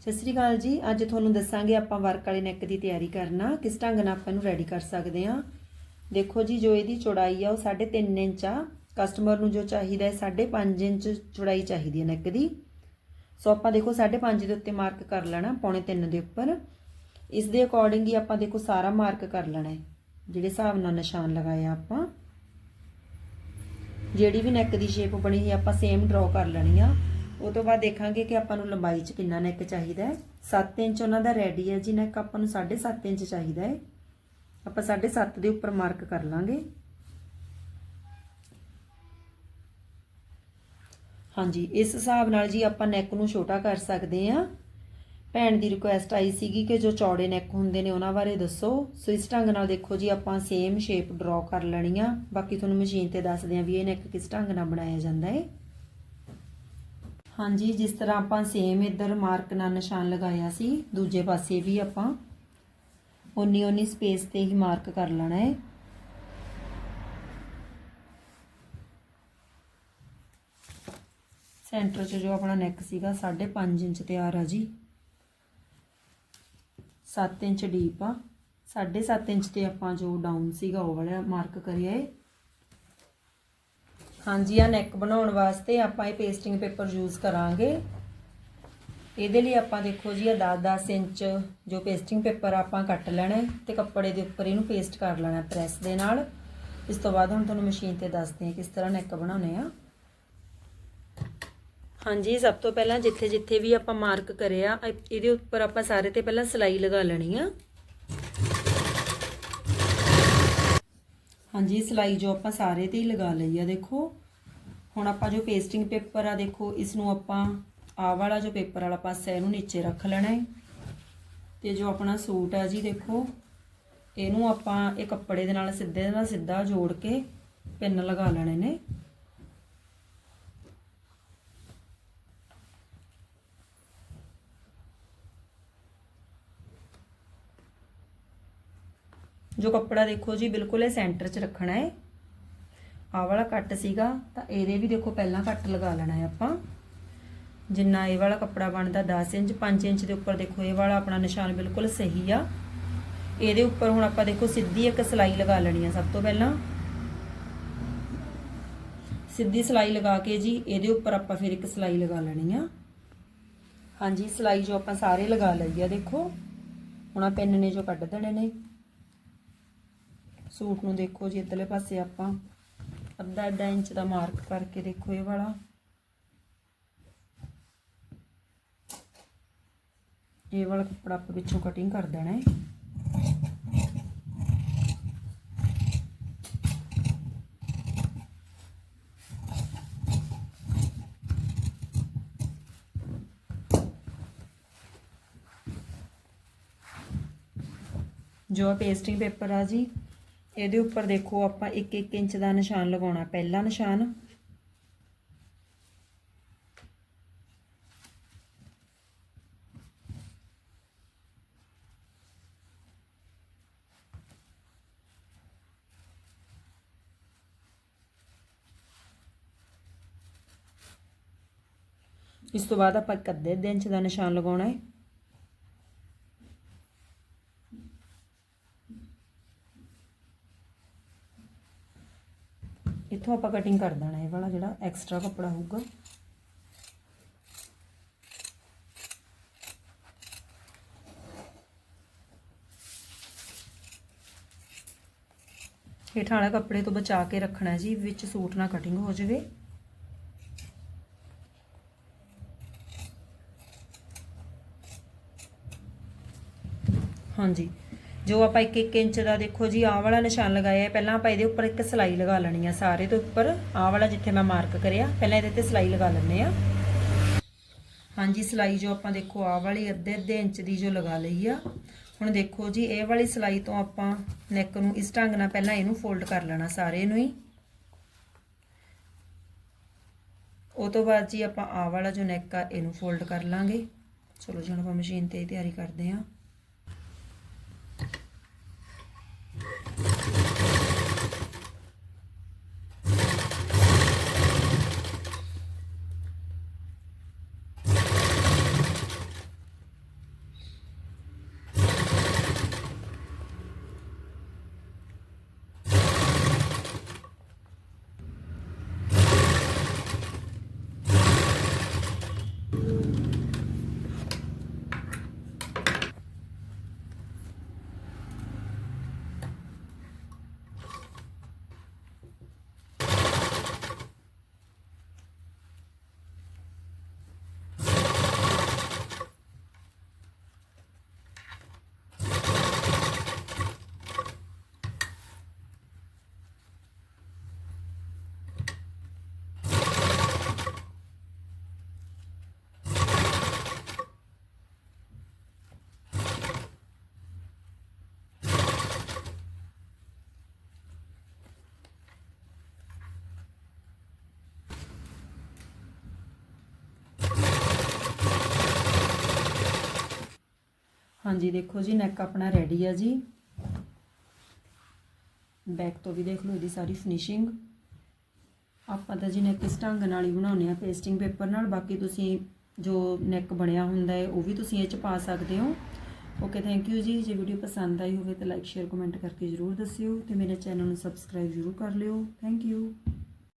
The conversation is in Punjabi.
ਸਤਿ ਸ੍ਰੀ ਅਕਾਲ ਜੀ। ਅੱਜ ਤੁਹਾਨੂੰ ਦੱਸਾਂਗੇ ਆਪਾਂ ਵਰਕ ਵਾਲੇ ਨੈਕ ਦੀ ਤਿਆਰੀ ਕਰਨਾ, ਕਿਸ ਢੰਗ ਨਾਲ ਆਪਾਂ ਇਹਨੂੰ ਰੈਡੀ ਕਰ ਸਕਦੇ ਹਾਂ। ਦੇਖੋ ਜੀ, ਜੋ ਇਹਦੀ ਚੌੜਾਈ ਆ ਉਹ 3.5 ਇੰਚ ਆ। ਕਸਟਮਰ ਨੂੰ ਜੋ ਚਾਹੀਦਾ ਹੈ 5.5 ਇੰਚ ਚੌੜਾਈ ਚਾਹੀਦੀ ਹੈ ਨੈਕ ਦੀ। ਸੋ ਆਪਾਂ ਦੇਖੋ 5.5 ਦੇ ਉੱਤੇ ਮਾਰਕ ਕਰ ਲੈਣਾ ਪੌਣੇ 3 ਦੇ ਉੱਪਰ। ਇਸ ਦੇ ਅਕੋਰਡਿੰਗ ਹੀ ਆਪਾਂ ਦੇਖੋ ਸਾਰਾ ਮਾਰਕ ਕਰ ਲੈਣਾ ਹੈ। ਜਿਹੜੇ ਹਿਸਾਬ ਨਾਲ ਨਿਸ਼ਾਨ ਲਗਾਇਆ ਆਪਾਂ। ਜਿਹੜੀ ਵੀ ਨੈਕ ਦੀ ਸ਼ੇਪ ਬਣੀ ਹੈ ਆਪਾਂ ਸੇਮ ਡਰਾ ਕਰ ਲੈਣੀ ਆ। ਉਹ ਤੋਂ ਬਾਅਦ ਦੇਖਾਂਗੇ ਕਿ ਆਪਾਂ ਨੂੰ ਲੰਬਾਈ 'ਚ ਕਿੰਨਾ ਨੈਕ ਚਾਹੀਦਾ ਹੈ। 7 ਇੰਚ ਉਹਨਾਂ ਦਾ ਰੈਡੀ ਹੈ ਜੀ ਨੈਕ ਆਪਾਂ ਨੂੰ 7.5 ਇੰਚ ਚਾਹੀਦਾ ਹੈ। ਆਪਾਂ 7.5 ਦੇ ਉੱਪਰ ਮਾਰਕ ਕਰ ਲਾਂਗੇ। ਹਾਂਜੀ, ਇਸ ਹਿਸਾਬ ਨਾਲ ਜੀ ਆਪਾਂ ਨੈਕ ਨੂੰ ਛੋਟਾ ਕਰ ਸਕਦੇ ਹਾਂ। ਭੈਣ ਦੀ ਰਿਕੁਐਸਟ ਆਈ ਸੀਗੀ ਕਿ ਜੋ ਚੌੜੇ ਨੈਕ ਹੁੰਦੇ ਨੇ ਉਹਨਾਂ ਬਾਰੇ ਦੱਸੋ। ਸੋ ਇਸ ਢੰਗ ਨਾਲ ਦੇਖੋ ਜੀ, ਆਪਾਂ ਸੇਮ ਸ਼ੇਪ ਡਰਾ ਕਰ ਲੈਣੀ ਆ। ਬਾਕੀ ਤੁਹਾਨੂੰ ਮਸ਼ੀਨ ਤੇ ਦੱਸਦੇ ਆ ਵੀ ਇਹ ਨੈਕ ਕਿਸ ਢੰਗ ਨਾਲ ਬਣਾਇਆ ਜਾਂਦਾ ਹੈ। ਹਾਂਜੀ, ਜਿਸ ਤਰ੍ਹਾਂ ਆਪਾਂ ਸੇਮ ਇੱਧਰ ਮਾਰਕ ਨਾਲ ਨਿਸ਼ਾਨ ਲਗਾਇਆ ਸੀ, ਦੂਜੇ ਪਾਸੇ ਵੀ ਆਪਾਂ ਉਨੀ ਉਨੀ ਸਪੇਸ ਤੇ ਹੀ ਮਾਰਕ ਕਰ ਲੈਣਾ ਹੈ। ਸੈਂਟਰ 'ਚ ਜੋ ਆਪਣਾ ਨੈਕ ਸੀਗਾ 5.5 ਇੰਚ ਤਿਆਰ ਆ ਜੀ। 7 ਇੰਚ ਡੀਪ ਆ। 7.5 ਇੰਚ ਤੇ ਆਪਾਂ ਜੋ ਡਾਊਨ ਸੀਗਾ ਉਹ ਵਾਲਾ ਮਾਰਕ ਕਰਿਆ ਏ। ਹਾਂਜੀ ਆ ਨੈਕ ਬਣਾਉਣ ਵਾਸਤੇ ਆਪਾਂ ਇਹ ਪੇਸਟਿੰਗ ਪੇਪਰ ਯੂਜ਼ ਕਰਾਂਗੇ। ਇਹਦੇ ਲਈ ਆਪਾਂ ਦੇਖੋ ਜੀ ਆ 10-10 ਇੰਚ ਜੋ ਪੇਸਟਿੰਗ ਪੇਪਰ ਆਪਾਂ ਕੱਟ ਲੈਣਾ ਹੈ ਤੇ ਕੱਪੜੇ ਦੇ ਉੱਪਰ ਇਹਨੂੰ ਪੇਸਟ ਕਰ ਲੈਣਾ ਪ੍ਰੈਸ ਦੇ ਨਾਲ। ਇਸ ਤੋਂ ਬਾਅਦ ਹੁਣ ਤੁਹਾਨੂੰ ਮਸ਼ੀਨ ਤੇ ਦੱਸਦੇ ਹਾਂ ਕਿਸ ਤਰ੍ਹਾਂ ਨੈਕ ਬਣਾਉਣੇ ਆ। ਹਾਂਜੀ, ਸਭ ਤੋਂ ਪਹਿਲਾਂ ਜਿੱਥੇ ਜਿੱਥੇ ਵੀ ਆਪਾਂ ਮਾਰਕ ਕਰਿਆ ਇਹਦੇ ਉੱਪਰ ਆਪਾਂ ਸਾਰੇ ਤੇ ਪਹਿਲਾਂ ਸਲਾਈ ਲਗਾ ਲੈਣੀ ਆ। ਹਾਂਜੀ, ਸਲਾਈ ਜੋ ਆਪਾਂ ਸਾਰੇ ਤੇ ਹੀ ਲਗਾ ਲਈ ਆ, ਦੇਖੋ। ਹੁਣ ਆਪਾਂ ਜੋ ਪੇਸਟਿੰਗ ਪੇਪਰ ਆ, ਦੇਖੋ ਇਸ ਨੂੰ ਆਪਾਂ ਆ ਵਾਲਾ ਜੋ ਪੇਪਰ ਵਾਲਾ ਪਾਸਾ, ਇਹਨੂੰ ਨੀਚੇ ਰੱਖ ਲੈਣਾ ਹੈ। ਤੇ ਜੋ ਆਪਣਾ ਸੂਟ ਆ ਜੀ, ਦੇਖੋ, ਇਹਨੂੰ ਆਪਾਂ ਇਹ ਕੱਪੜੇ ਦੇ ਨਾਲ, ਸਿੱਧੇ ਨਾਲ, ਸਿੱਧਾ ਜੋੜ ਕੇ ਪਿੰਨ ਲਗਾ ਲੈਣੇ ਨੇ। ਜੋ ਕੱਪੜਾ ਦੇਖੋ ਜੀ, ਬਿਲਕੁਲ ਇਹ ਸੈਂਟਰ 'ਚ ਰੱਖਣਾ ਹੈ। ਆਹ ਵਾਲਾ ਕੱਟ ਸੀਗਾ, ਤਾਂ ਇਹਦੇ ਵੀ ਦੇਖੋ ਪਹਿਲਾਂ ਕੱਟ ਲਗਾ ਲੈਣਾ ਹੈ ਆਪਾਂ। ਜਿੰਨਾ ਇਹ ਵਾਲਾ ਕੱਪੜਾ ਬਣਦਾ 10 ਇੰਚ 5 ਇੰਚ ਦੇ ਉੱਪਰ ਦੇਖੋ ਇਹ ਵਾਲਾ ਆਪਣਾ ਨਿਸ਼ਾਨ ਬਿਲਕੁਲ ਸਹੀ ਆ। ਇਹਦੇ ਉੱਪਰ ਹੁਣ ਆਪਾਂ ਦੇਖੋ ਸਿੱਧੀ ਇੱਕ ਸਲਾਈ ਲਗਾ ਲੈਣੀ ਆ ਸਭ ਤੋਂ ਪਹਿਲਾਂ। ਸਿੱਧੀ ਸਲਾਈ ਲਗਾ ਕੇ ਜੀ, ਇਹਦੇ ਉੱਪਰ ਆਪਾਂ ਫਿਰ ਇੱਕ ਸਲਾਈ ਲਗਾ ਲੈਣੀ ਆ। ਹਾਂਜੀ, ਸਲਾਈ ਜੋ ਆਪਾਂ ਸਾਰੇ ਲਗਾ ਲਈ ਆ ਦੇਖੋ। ਹੁਣ ਆ ਪੈਨ ਨੇ ਜੋ ਕੱਢ ਦੇਣੇ ਨੇ। ਸੂਟ ਨੂੰ ਦੇਖੋ ਜੀ ਇੱਧਰਲੇ ਪਾਸੇ ਆਪਾਂ। ਅੱਧਾ ਅੱਧਾ ਇੰਚ ਦਾ ਮਾਰਕ ਕਰਕੇ ਦੇਖੋ ਇਹ ਵਾਲਾ। ਇਹ ਵਾਲਾ ਕੱਪੜਾ ਆਪਾਂ ਪਿੱਛੋਂ ਕਟਿੰਗ ਕਰ ਦੇਣਾ ਹੈ ਜੋ ਪੇਸਟਿੰਗ ਪੇਪਰ ਆ ਜੀ ਇਹਦੇ ਉੱਪਰ ਦੇਖੋ ਆਪਾਂ 1-1 ਇੰਚ ਦਾ ਨਿਸ਼ਾਨ ਲਗਾਉਣਾ। ਪਹਿਲਾ ਨਿਸ਼ਾਨ। ਇਸ ਤੋਂ ਬਾਅਦ ਆਪਾਂ ਇੱਕ ਅੱਧੇ ਇੰਚ ਦਾ ਨਿਸ਼ਾਨ ਲਗਾਉਣਾ ਹੈ। ਇੱਥੋਂ ਆਪਾਂ ਕਟਿੰਗ ਕਰ ਦੇਣਾ ਇਹ ਵਾਲਾ ਜਿਹੜਾ ਐਕਸਟਰਾ ਕੱਪੜਾ ਹੋਊਗਾ। ਹੇਠਾਂ ਵਾਲੇ ਕੱਪੜੇ ਤੋਂ ਬਚਾ ਕੇ ਰੱਖਣਾ ਜੀ, ਵਿੱਚ ਸੂਟ ਨਾ ਕਟਿੰਗ ਹੋ ਜਾਵੇ। ਹਾਂਜੀ। ਜੋ ਆਪਾਂ 1-1 ਇੰਚ ਦਾ ਦੇਖੋ ਜੀ, ਆਹ ਵਾਲਾ ਨਿਸ਼ਾਨ ਲਗਾਇਆ ਹੈ। ਪਹਿਲਾਂ ਆਪਾਂ ਇਹਦੇ ਉੱਪਰ ਇੱਕ ਸਲਾਈ ਲਗਾ ਲੈਣੀ ਆ ਸਾਰੇ ਤੋਂ ਉੱਪਰ। ਆਹ ਵਾਲਾ ਜਿੱਥੇ ਮੈਂ ਮਾਰਕ ਕਰਿਆ, ਪਹਿਲਾਂ ਇਹਦੇ ਤੇ ਸਲਾਈ ਲਗਾ ਲੈਂਦੇ ਆ। ਹਾਂਜੀ, ਸਲਾਈ ਜੋ ਆਪਾਂ ਦੇਖੋ, ਆਹ ਵਾਲੀ ਅੱਧੇ ਅੱਧੇ ਇੰਚ ਦੀ ਜੋ ਲਗਾ ਲਈ ਆ। ਹੁਣ ਦੇਖੋ ਜੀ, ਇਹ ਵਾਲੀ ਸਲਾਈ ਤੋਂ ਆਪਾਂ ਨੈਕ ਨੂੰ ਇਸ ਢੰਗ ਨਾਲ ਪਹਿਲਾਂ ਇਹਨੂੰ ਫੋਲਡ ਕਰ ਲੈਣਾ ਸਾਰੇ ਨੂੰ ਹੀ। ਉਹ ਤੋਂ ਬਾਅਦ ਜੀ ਆਪਾਂ ਆਹ ਵਾਲਾ ਜੋ ਨੈਕ ਆ, ਇਹਨੂੰ ਫੋਲਡ ਕਰ ਲਾਂਗੇ। ਚਲੋ ਜੀ, ਹੁਣ ਆਪਾਂ ਮਸ਼ੀਨ ਤੇ ਤਿਆਰੀ ਕਰਦੇ ਆਂ। ਹਾਂਜੀ, ਦੇਖੋ ਜੀ ਨੈਕ ਆਪਣਾ ਰੈਡੀ ਆ ਜੀ। ਬੈਕ ਤੋਂ ਵੀ ਦੇਖ ਲਓ ਇਹਦੀ ਸਾਰੀ ਫਿਨਿਸ਼ਿੰਗ ਆਪਾਂ ਤਾਂ ਜੀ ਨੈਕ ਇਸ ਢੰਗ ਨਾਲ ਹੀ ਬਣਾਉਂਦੇ ਆ ਪੇਸਟਿੰਗ ਪੇਪਰ ਨਾਲ। ਬਾਕੀ ਤੁਸੀਂ ਜੋ ਨੈਕ ਬਣਿਆ ਹੁੰਦਾ ਹੈ, ਉਹ ਵੀ ਤੁਸੀਂ ਇਹ ਚ ਪਾ ਸਕਦੇ ਹੋ। ਓਕੇ ਥੈਂਕ ਯੂ ਜੀ। ਜੇ ਵੀਡੀਓ ਪਸੰਦ ਆਈ ਹੋਵੇ ਤਾਂ ਲਾਈਕ ਸ਼ੇਅਰ ਕਮੈਂਟ ਕਰਕੇ ਜਰੂਰ ਦੱਸਿਓ ਤੇ ਮੇਰੇ ਚੈਨਲ ਨੂੰ ਸਬਸਕ੍ਰਾਈਬ ਜਰੂਰ ਕਰ ਲਿਓ। Thank you